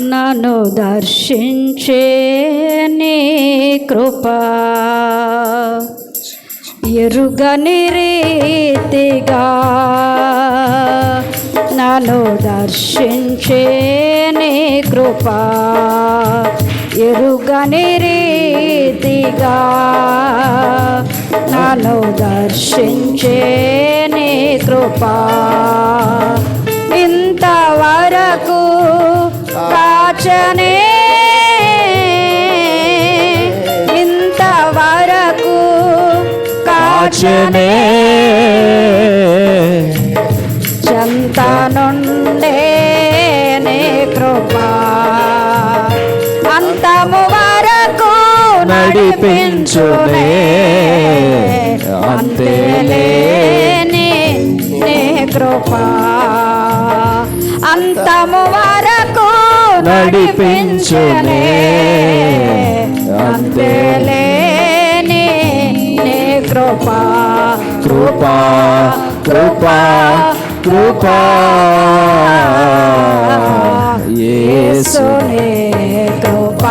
నను దర్శించే నీ కృప. ఎరుగని రీతిగా నను దర్శించే నీ కృప. ఎరుగని రీతిగా నను దర్శించే నీ కృప. ఇంతవరకు ఇంతవరకు కాచనే. చెంత నుండే కృప. అంతము వరకు నడిపించునే. అంతేలేని నీ కృప. అంతము వరకు నడిపించునే అంతేలేని నీ కృప కృపా కృపా కృపా. యేసు యేసునే కృప.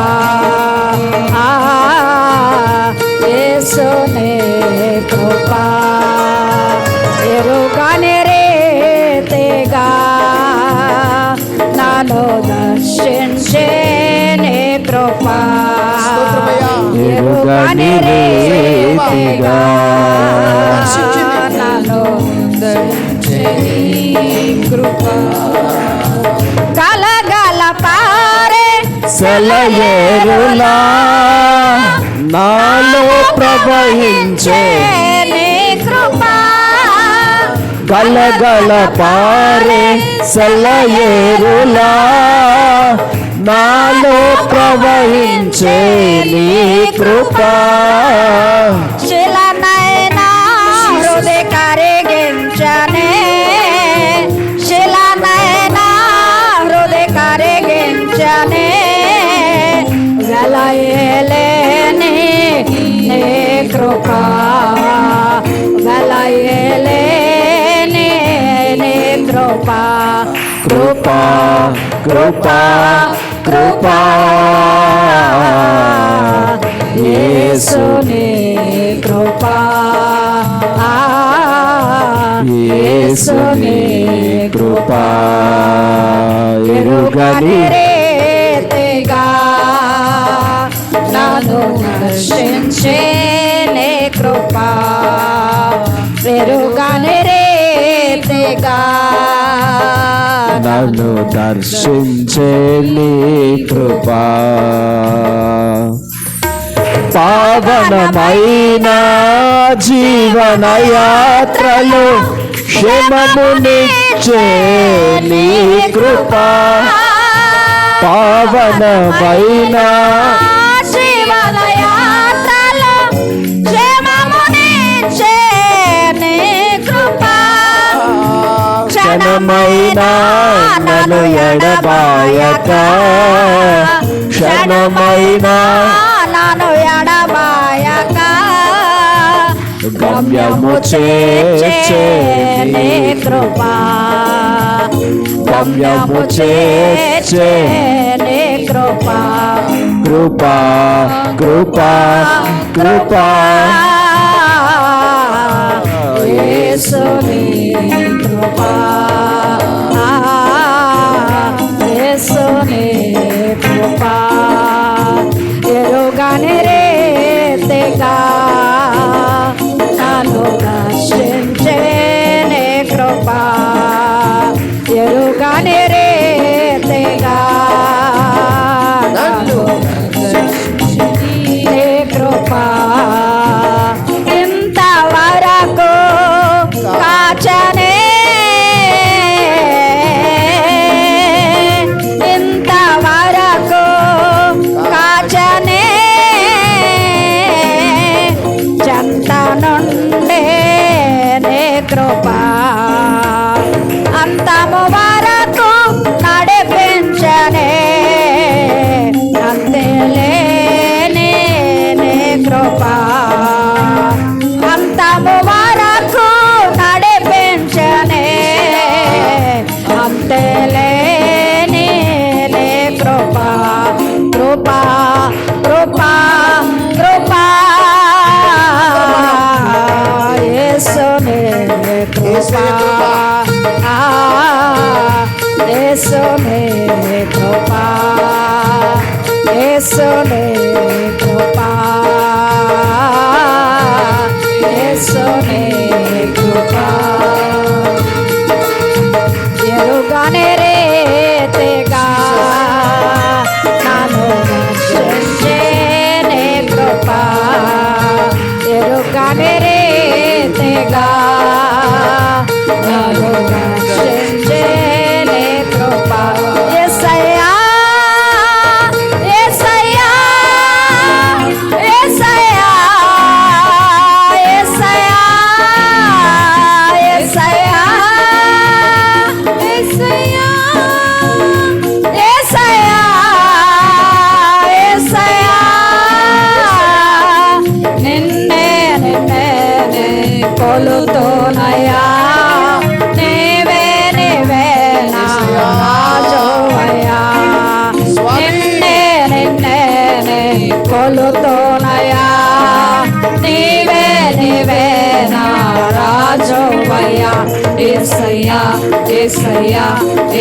యేసునే కృప. ఎరుగని రీతిగా నన్ను కృప నన్ను దర్శించే కృప పారే సెలయేరులా నాలో ప్రవహించే కృప గలగల పారే సెలయేరులా నాలో ప్రవహించే నీ కృప. శిలనైనా హృదయ కరిగించనే. శిలనైనా హృదయ కరిగించనే. వెలయలేని నీ కృప. వెలయలేని నీ కృప. కృపా కృపా. కృపా. యేసు యేసుని కృప. యేసుని కృపా. ఎరుగని రీతిగా నన్ను దర్శించే నీ కృప. పెరుగని రీతిగా నన్ను దర్శించే నీ కృపా. పావనమైన జీవన యాత్రలో క్షమమునిచ్చే నీ కృపా. పావనమైన క్షణమైన నన్ను ఎడబాయక. క్షణమైన నన్ను ఎడబాయక. గమ్యము చేర్చే నీ కృప. గమ్యము చేర్చే నీ కృప కృపా కృపా. కృపా. యేసుని కృప গানে রে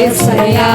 ఏసయ్యా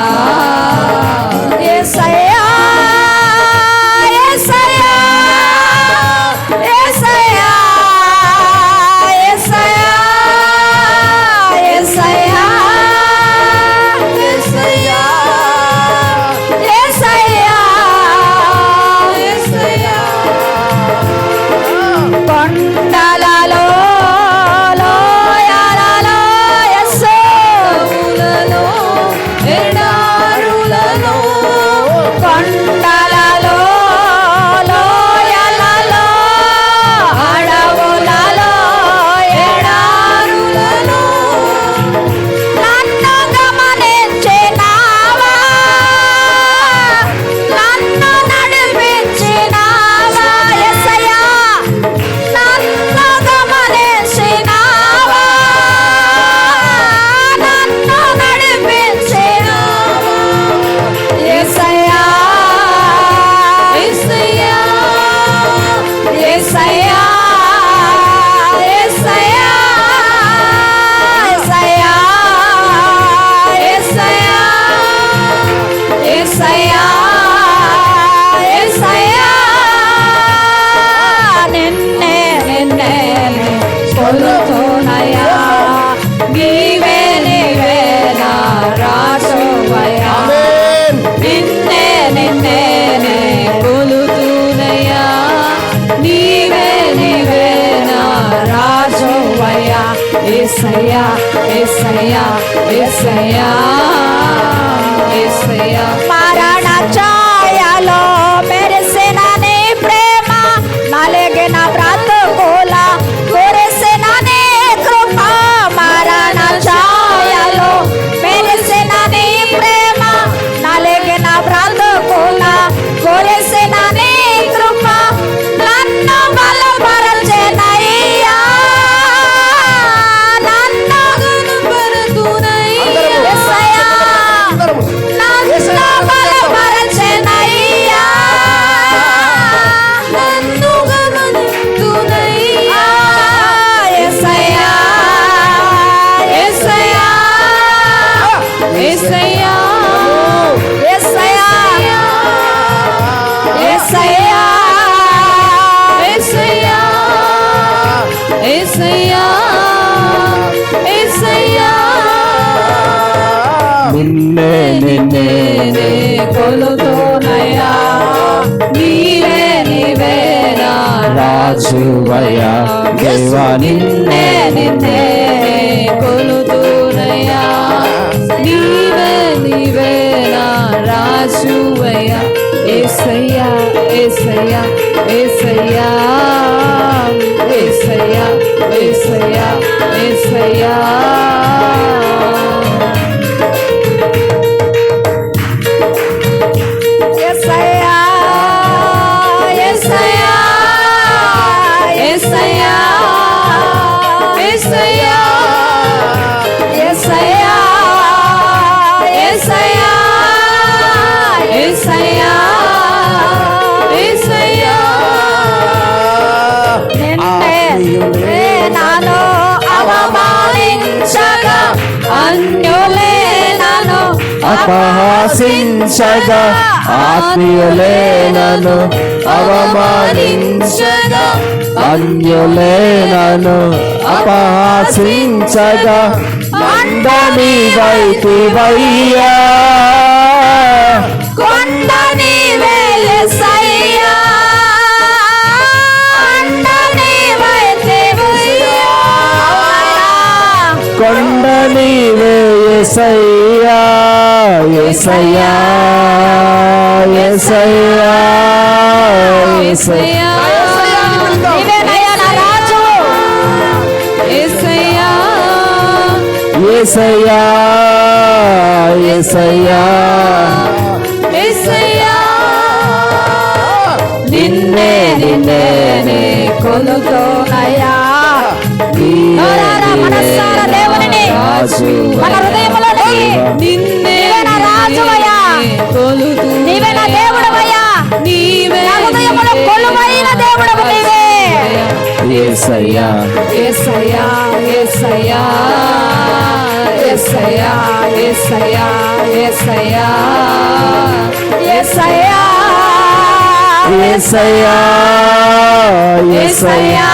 ఎస్సయా ఎస్సయా ఎస్సయా మారణాచా ದೇವಯ ದೇವ ನಿನ್ನೆ ನಿನ್ನೆ అపహాసించగా ఆత్మీయులేనను అవమానించగా అన్యులేనను అపహాసించగా నందని వైపు వయ్యా కొండని కొండని వేసయ్యా ఎసయ్యా ఎసయ్యా ఎసయ్యా ఏసయ్యా. ఏసయ్యా ఏసయ్యా. నిన్నే నిన్నే నే కొలుతోనయ్యా మన హృదయంలోనే నిన్నే రాజువయ్యా. నీవే నా దేవుడవయ్యా. నీవే నా హృదయములో కొలువైన దేవుడవు నీవే. యేసయ్యా యేసయ్యా యేసయ్యా యేసయ్యా యేసయ్యా యేసయ్యా ఎసయ్యా ఎసయ్యా యేసయ్యా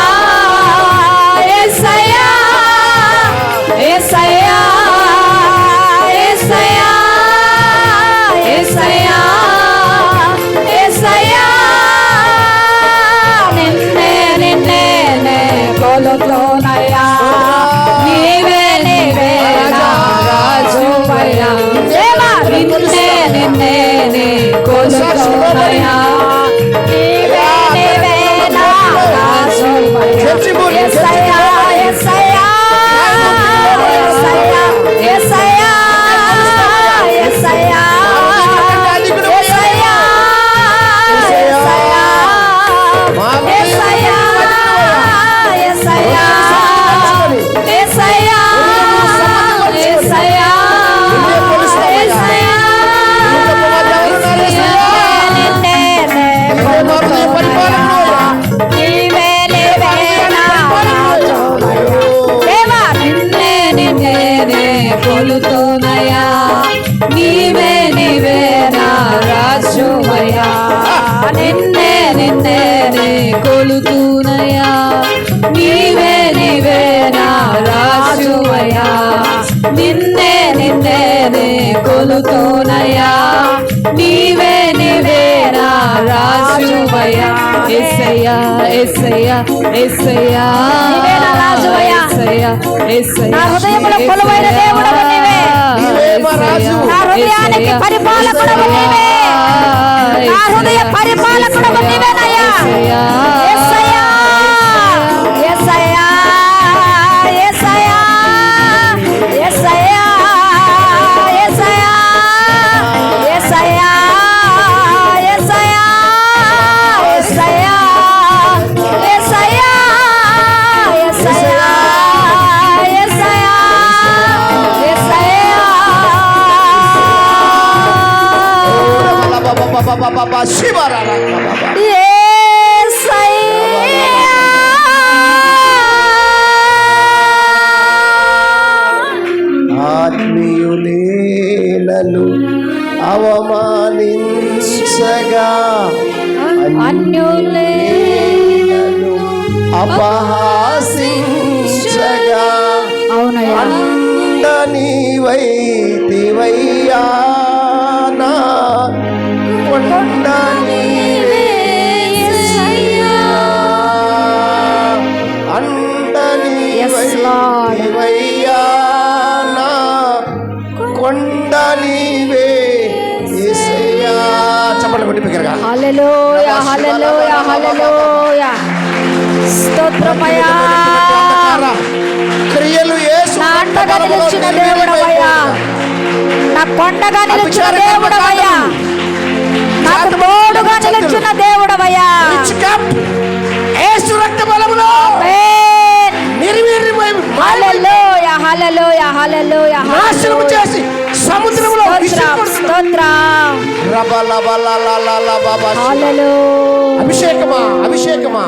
పాడుతూనయా నీవే నివేరా రాజువయా ఎస్సయ్యా ఎస్సయ్యా ఎస్సయ్యా రాజువయా ఎస్సయ్యా ఎస్సయ్యా హృదయంలో కొలువైన దేవుడవు నీవే. హృదయానికి పరిపాలకుడవు నీవే. హృదయ పరిపాలకుడవు అపహాసించగా అండ నీవైతివయ్యా నా కొండ అండ. నీవైతివయ్యా నా కొండ నీవే యేసయ్యా చప్పట్లు కొట్టి బిగ్గరగా హల్లెలూయా హల్లెలూయా హల్లెలూయా. స్తోత్రమయ్యా. క్రియలు యేసు నా అండగా నిలిచిన దేవుడవయ్యా. నా కొండగా నిలిచిన దేవుడవయ్యా. నాకు తోడుగా నిలిచిన దేవుడవయ్యా. యేసు రక్త బలములో హల్లెలూయా హల్లెలూయా హల్లెలూయా నాశనము చేసి సముద్రంలో స్తోత్రం. హల్లెలూయా అభిషేకమా.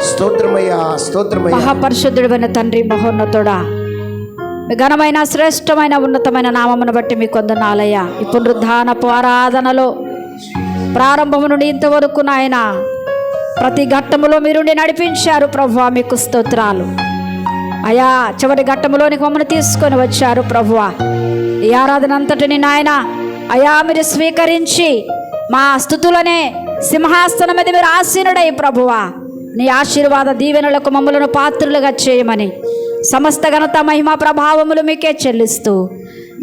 స్తోత్రమయ్యా స్తోత్రమయ్యా. మహాపరిశుద్ధుడైన తండ్రి మహోన్నతుడా. ఘనమైన శ్రేష్టమైన ఉన్నతమైన నామమును బట్టి మీ కొందనాలయ్యా. ఈ పునరుద్ధానపు ఆరాధనలో ప్రారంభము నుండి ఇంతవరకు నాయన ప్రతి ఘట్టములో మీరు నడిపించారు ప్రభు మీకు స్తోత్రాలు. అయా చివరి ఘట్టములోనికి మమ్మల్ని తీసుకొని వచ్చారు ప్రభువ. ఈ ఆరాధన అంతటిని నాయన అయా మీరు స్వీకరించి మా స్థుతులనే సింహాసనం మీద మీరు ఆసీనుడై ప్రభువా. నీ ఆశీర్వాద దీవెనలకు మమ్మలను పాత్రులుగా చేయమని సమస్త ఘనత మహిమ ప్రభావములు మీకే చెల్లిస్తూ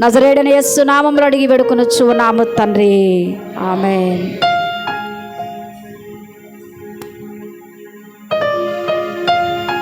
నజరేడని యస్సు నామములు అడిగి వేడుకొనొచ్చు నాము తండ్రి. ఆమె